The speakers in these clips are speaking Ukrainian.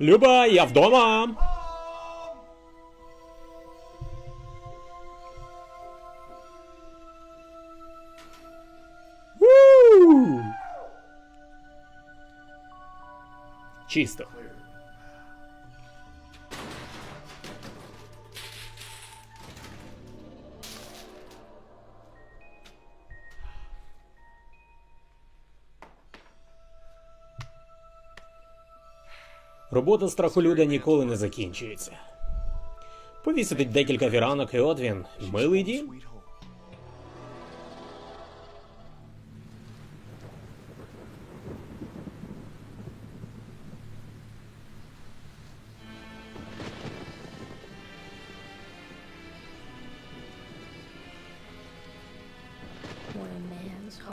Люба, я вдома. У! Чисто. Робота страхолюда ніколи не закінчується. Повісити декілька віранок, і от він, милий дім.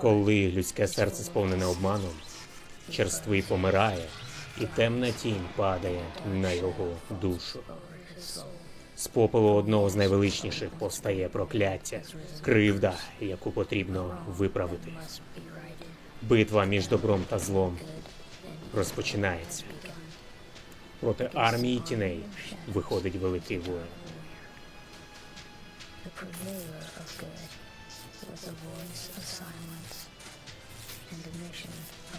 Коли людське серце сповнене обманом, черствий помирає, і темна тінь падає на його душу. З попелу одного з найвеличніших повстає прокляття, кривда, яку потрібно виправити. Битва між добром та злом розпочинається. Проти армії тіней виходить великий воїн.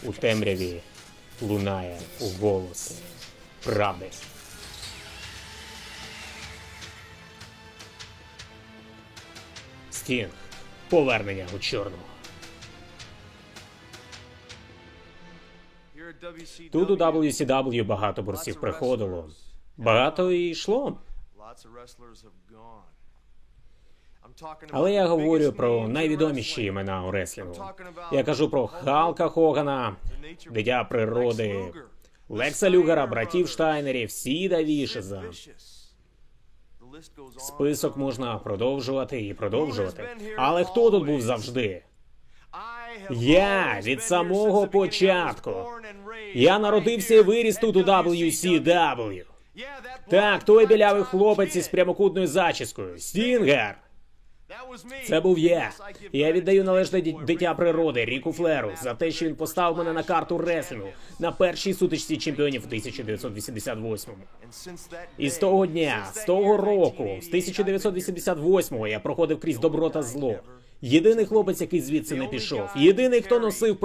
У темряві лунає у голос правди. Стінг. Повернення у чорному. Тут у WCW багато борців приходило. Багато і йшло. Але я говорю про найвідоміші імена у реслінгу. Я кажу про Халка Хогана, Дитя природи, Лекса Люгера, братів Штайнерів, Сіда Вішеза. Список можна продовжувати і продовжувати. Але хто тут був завжди? Я від самого початку. Я народився і виріс тут у WCW. Так, той білявий хлопець із прямокутною зачіскою. Стінгер. Це був я. Я віддаю належне дитя природи Ріку Флеру за те, що він поставив мене на карту реслінгу на першій сутичці чемпіонів у 1988-му. І з того дня, з того року, з 1988-го я проходив крізь добро та зло. Єдиний хлопець, який звідси не пішов. Єдиний, хто носив право.